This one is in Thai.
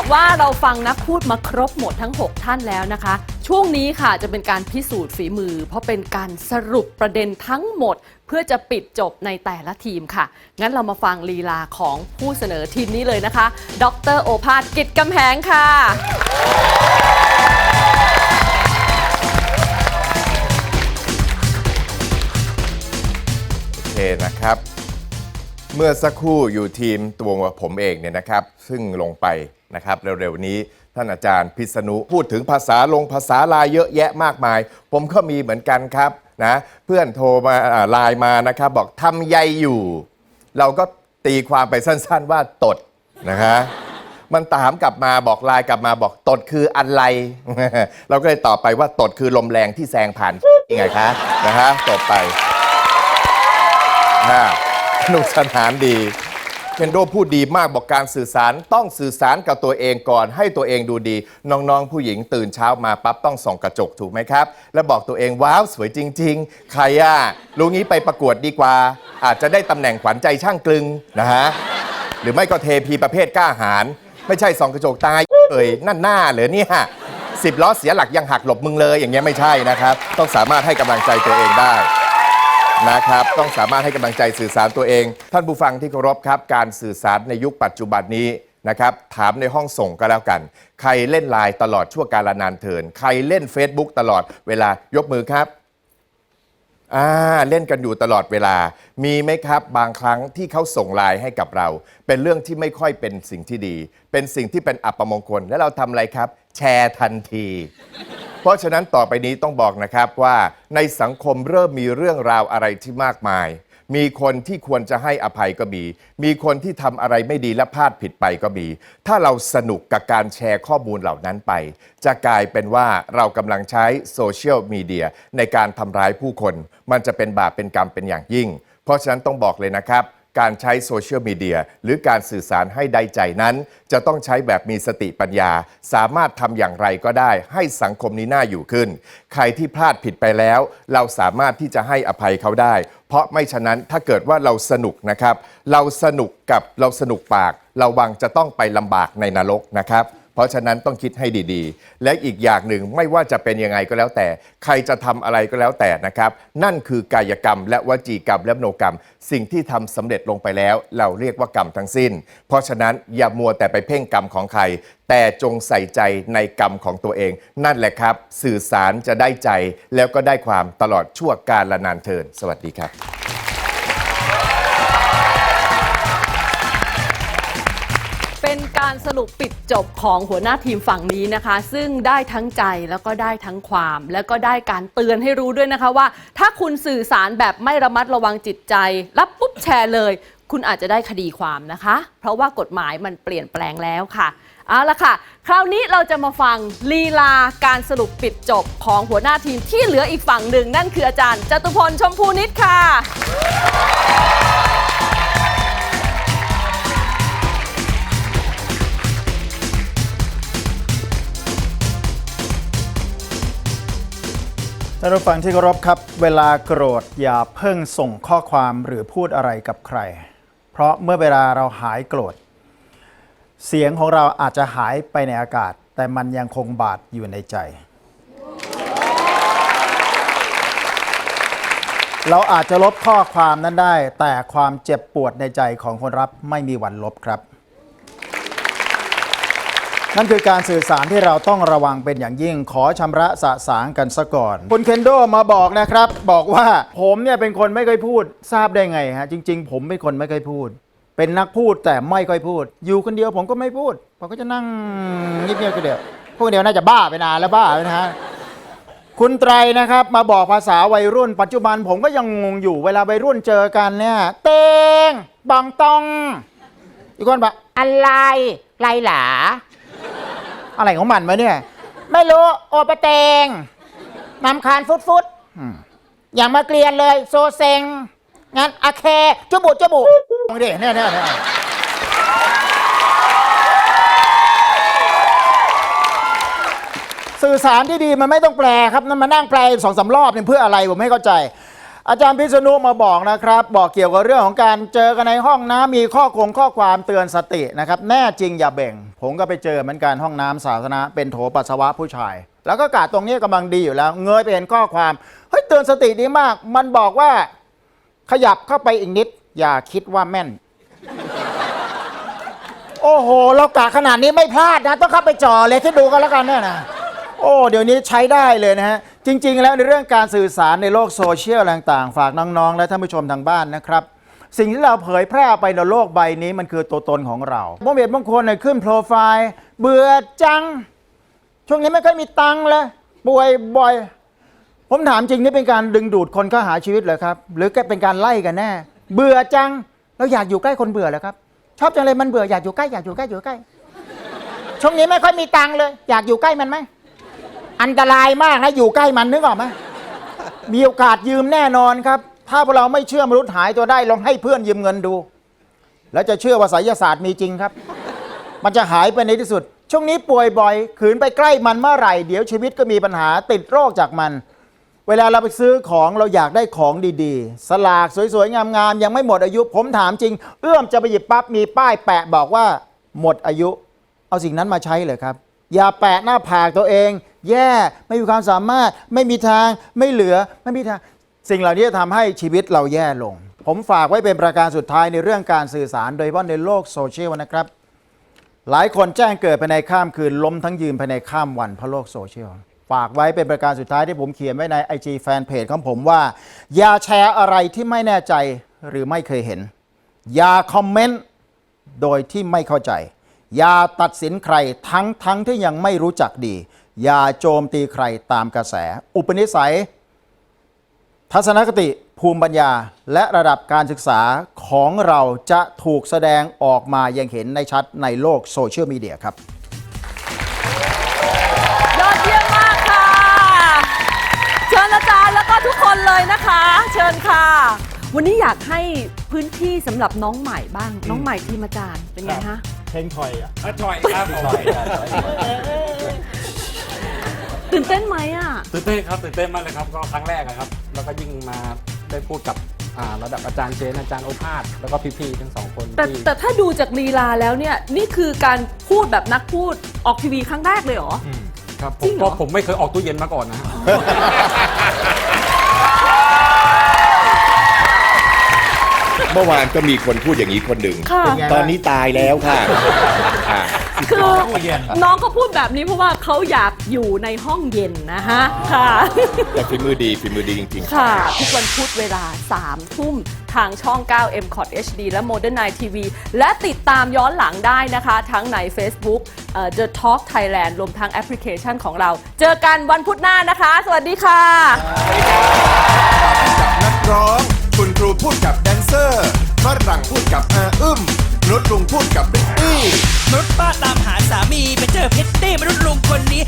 บอกว่าเราฟังนักพูดมาครบหมดทั้ง 6 ท่านแล้วนะคะ ช่วงนี้ค่ะจะเป็นการพิสูจน์ฝีมือ เพราะเป็นการสรุปประเด็นทั้งหมด เพื่อจะปิดจบในแต่ละทีมค่ะ งั้นเรามาฟังลีลาของผู้เสนอทีมนี้เลยนะคะ ดรโอภาสกิจกำแหงค่ะ โอเคนะครับ เมื่อสักครู่อยู่ทีมตัวผมเองเนี่ยนะครับ ซึ่งลงไปนะครับเร็วๆนี้ท่านอาจารย์พิษณุพูดถึงภาษาลงภาษาลายเยอะแยะมากมาย ผมก็มีเหมือนกันครับนะเพื่อนโทรมาไลน์มานะครับ บอกทำใยอยู่ เราก็ตีความไปสั้นๆว่าตดนะคะมันถามกลับมาบอกไลน์กลับมาบอกตดคืออะไร เราก็เลยตอบไปว่าตดคือลมแรงที่แซงผ่านยังไงคะนะฮะตบไปอ่า นุกสนานดีเคนโดพูดดีมากบอกการสื่อสารต้องสื่อสารกับตัวเองก่อน ให้ตัวเองดูดี น้องๆ ผู้หญิงตื่นเช้ามาปั๊บต้องส่องกระจกถูกไหมครับ แล้วบอกตัวเองว้าวสวยจริง ๆ ใครอะรู้งี้ไปประกวดดีกว่า อาจจะได้ตำแหน่งขวัญใจช่างกลึงนะฮะหรือไม่ก็เทพีประเภทกล้าหาญไม่ใช่ส่องกระจกตายเอ่ยนั่นหน้าเหรอเนี่ยสิบล้อเสียหลักยังหักหลบมึงเลย อย่างเงี้ยไม่ใช่นะครับ ต้องสามารถให้กำลังใจตัวเองได้ นะครับ ต้องสามารถให้กำลังใจสื่อสารตัวเอง ท่านผู้ฟังที่เคารพครับ การสื่อสารในยุคปัจจุบันนี้นะครับ ถามในห้องส่งก็แล้วกัน ใครเล่นไลน์ตลอดชั่วกาลนานเทิน ใครเล่น Facebook ตลอดเวลายกมือครับอ่าเล่นกันอยู่ตลอดเวลา มีไหมครับบางครั้งที่เขาส่งไลน์ให้กับเรา เป็นเรื่องที่ไม่ค่อยเป็นสิ่งที่ดี เป็นสิ่งที่เป็นอัปมงคล และเราทำอะไรครับ แชร์ทันที ราะฉะนั้นต่อไปนี้ต้องบอกนะครับว่าในสังคมเริ่มมีเรื่องราวอะไรที่มากมาย มีคนที่ควรจะให้อภัยก็มี มีคนที่ทำอะไรไม่ดีและพลาดผิดไปก็มี ถ้าเราสนุกกับการแชร์ข้อมูลเหล่านั้นไป จะกลายเป็นว่าเรากำลังใช้โซเชียลมีเดียในการทำร้ายผู้คน มันจะเป็นบาปเป็นกรรมเป็นอย่างยิ่ง เพราะฉะนั้นต้องบอกเลยนะครับ การใช้โซเชียลมีเดียหรือการสื่อสารให้ได้ใจนั้น จะต้องใช้แบบมีสติปัญญา สามารถทำอย่างไรก็ได้ ให้สังคมนี้น่าอยู่ขึ้น ใครที่พลาดผิดไปแล้ว เราสามารถที่จะให้อภัยเขาได้ เพราะไม่ฉะนั้นถ้าเกิดว่าเราสนุกนะครับ เราสนุกกับเราสนุกปาก ระวังจะต้องไปลำบากในนรกนะครับ เพราะฉะนั้นต้องคิดให้ดีๆ และอีกอย่างหนึ่งไม่ว่าจะเป็นยังไงก็แล้วแต่ ใครจะทำอะไรก็แล้วแต่นะครับ นั่นคือกายกรรม และวจีกรรมและมโนกรรม สิ่งที่ทำสำเร็จลงไปแล้ว เราเรียกว่ากรรมทั้งสิ้น เพราะฉะนั้นอย่ามัวแต่ไปเพ่งกรรมของใคร แต่จงใส่ใจในกรรมของตัวเอง นั่นแหละครับ สื่อสารจะได้ใจแล้วก็ได้ความตลอดชั่วการละนานเทินสวัสดีครับ การสรุปปิดจบของหัวหน้าทีมฝั่งนี้นะคะ ซึ่งได้ทั้งใจแล้วก็ได้ทั้งความ แล้วก็ได้การเตือนให้รู้ด้วยนะคะว่า ถ้าคุณสื่อสารแบบไม่ระมัดระวังจิตใจ รับปุ๊บแชร์เลย คุณอาจจะได้คดีความนะคะ เพราะว่ากฎหมายมันเปลี่ยนแปลงแล้วค่ะเอาละค่ะ คราวนี้เราจะมาฟังลีลาการสรุปปิดจบของหัวหน้าทีมที่เหลืออีกฝั่งหนึ่ง นั่นคืออาจารย์จตุพลชมพูนิตค่ะ ท่านผู้ฟังที่เคารพครับ เวลาโกรธอย่าเพิ่งส่งข้อความหรือพูดอะไรกับใคร เพราะเมื่อเวลาเราหายโกรธ เสียงของเราอาจจะหายไปในอากาศ แต่มันยังคงบาดอยู่ในใจ เราอาจจะลบข้อความนั้นได้ แต่ความเจ็บปวดในใจของคนรับไม่มีวันลบครับ นั่นคือการสื่อสารที่เราต้องระวังเป็นอย่างยิ่ง ขอชำระสะสางกันซะก่อน คุณเคนโดมาบอกนะครับ บอกว่าผมเนี่ยเป็นคนไม่ค่อยพูดทราบได้ไงฮะจริง ๆ ผมเป็นคนไม่ค่อยพูด เป็นนักพูดแต่ไม่ค่อยพูด อยู่คนเดียวผมก็ไม่พูดผมก็จะนั่งเงียบๆคนเดียวพวกเดียวน่าจะบ้าไปนานแล้วบ้าไปนะฮะคุณไตรนะครับ มาบอกภาษาวัยรุ่น ปัจจุบันผมก็ยังงงอยู่เวลาวัยรุ่นเจอกันเนี่ยเตงบองตองอีกคนบอกอะไรไรหลา อะไรของมันวะเนี่ย ไม่รู้ โอปะเตงนำคานฟุดฟุดอืมอย่างมาเกลียนเลย โซเซงงั้นอาเคจุบุจุบุดิเนี่ยเนี่ยเนี่ยสื่อสารที่ดีมันไม่ต้องแปลครับนั่นมานั่งแปลสองสามรอบเนี่ยเพื่ออะไรผมไม่เข้าใจ อาจารย์พิษณุมาบอกนะครับ บอกเกี่ยวกับเรื่องของการเจอกันในห้องน้ำมีข้อคงข้อความเตือนสตินะครับ แน่จริงอย่าเบ่ง ผมก็ไปเจอเหมือนกันห้องน้ำสาธารณะเป็นโถปัสสาวะผู้ชาย แล้วก็กาดตรงนี้กำลังดีอยู่แล้ว เงยไปเห็นข้อความเฮ้ยเตือนสติดีมาก มันบอกว่า ขยับเข้าไปอีกนิด อย่าคิดว่าแม่น โอ้โห เรากะขนาดนี้ไม่พลาดนะ ต้องเข้าไปจ่อเลยที่ดูกันแล้วกันเนี่ยนะโอ้ เดี๋ยวนี้ใช้ได้เลยนะฮะ จริง ๆ แล้วในเรื่องการสื่อสารในโลกโซเชียลต่างๆ ฝากน้องๆ และท่านผู้ชมทางบ้านนะครับ สิ่งที่เราเผยแพร่ไปในโลกใบนี้มันคือตัวตนของเราบางเบียดบางคนเนี่ยขึ้นโปรไฟล์เบื่อจัง ช่วงนี้ไม่ค่อยมีตังค์เลยป่วยบ่อย ผมถามจริงนี่เป็นการดึงดูดคนเข้าหาชีวิตเหรอครับ หรือเป็นการไล่กันแน่ เบื่อจังเราอยากอยู่ใกล้คนเบื่อเหรอครับ ชอบจังเลยมันเบื่ออยากอยู่ใกล้อยากอยู่ใกล้อยู่ใกล้ช่วงนี้ไม่ค่อยมีตังค์เลย อยากอยู่ใกล้มันไหม อันตรายมากนะอยู่ใกล้มันนึกออกไหมมีโอกาสยืมแน่นอนครับ ถ้าพวกเราไม่เชื่อมนุษย์หายตัวได้ลองให้เพื่อนยืมเงินดู แล้วจะเชื่อว่าไสยศาสตร์มีจริงครับ มันจะหายไปในที่สุด ช่วงนี้ป่วยบ่อย ขืนไปใกล้มันเมื่อไหร่ เดี๋ยวชีวิตก็มีปัญหาติดโรคจากมัน เวลาเราไปซื้อของเราอยากได้ของดีๆ สลากสวยๆงามๆยังไม่หมดอายุผมถามจริง เอื้อมจะไปหยิบปั๊บมีป้ายแปะบอกว่า หมดอายุ เอาสิ่งนั้นมาใช้เลยครับ อย่าแปะหน้าผากตัวเอง แย่ไม่มีความสามารถ ไม่มีทางไม่เหลือไม่มีทางสิ่งเหล่านี้จะทำให้ชีวิตเราแย่ลง ผมฝากไว้เป็นประการสุดท้ายในเรื่องการสื่อสาร โดยเฉพาะในโลกโซเชียลนะครับ หลายคนแจ้งเกิดภายในข้ามคืนล้มทั้งยืนภายในข้ามวันเพราะโลกโซเชียลฝากไว้เป็นประการสุดท้ายที่ผมเขียนไว้ใน IG แฟนเพจของผมว่า อย่าแชร์อะไรที่ไม่แน่ใจหรือไม่เคยเห็น อย่าคอมเมนต์โดยที่ไม่เข้าใจ อย่าตัดสินใครทั้งทั้งที่ยังไม่รู้จักดี อย่าโจมตีใครตามกระแส อุปนิสัย ทัศนคติภูมิปัญญาและระดับการศึกษาของเราจะถูกแสดงออกมาอย่างเห็นในชัดในโลกโซเชียลมีเดียครับ ยอดเยี่ยมมากค่ะ เชิญอาจารย์แล้วก็ทุกคนเลยนะคะ เชิญค่ะ วันนี้อยากให้พื้นที่สำหรับน้องใหม่บ้าง น้องใหม่ทีมอาจารย์เป็นไงฮะเพลงถอยอะอะ ถอยครับผม ตื่นเต้นไหมอะ ตื่นเต้นครับตื่นเต้นมากเลยครับก็ครั้งแรกอะครับแล้วก็ยิ่งมาได้พูดกับอ่าระดับอาจารย์เจนอาจารย์โอภาสแล้วก็พี่ๆทั้งสองคนแต่ที่แต่ถ้าดูจากลีลาแล้วเนี่ย นี่คือการพูดแบบนักพูดออกทีวีครั้งแรกเลยเหรอ อืมครับผจริมงเหรก็อผมไม่เคยออกตู้เย็นมาก่อนนะฮะเมื่อวานก็มีคนพูดอย่างนี้คนหนึ่ง ค่ะเป็นไงตอนนี้ตายแล้วค่ะอ่า คือน้องเขาพูดแบบนี้เพราะว่าเขาอยากอยู่ในห้องเย็นนะฮะค่ะแต่ฝีมือดีฝีมือดีจริงๆ ค่ะ ทุกวันพุธเวลา 3 ทุ่มทางช่อง 9 m c o t HD และ Modern Night TV และติดตามย้อนหลังได้นะคะ ทั้งใน Facebook เอ่อ The Talk Thailand รวมทั้งแอปพลิเคชันของเรา เจอกันวันพุธหน้านะคะ สวัสดีค่ะนักร้อง คุณครูพูดกับแดนเซอร์ฝรั่งพูดกับอาอึ้มนุชลุงพูดกับบิ๊ มุ้งป้าตามหาสามีไปเจอพิตตี้มนุษย์ลุงคนนี้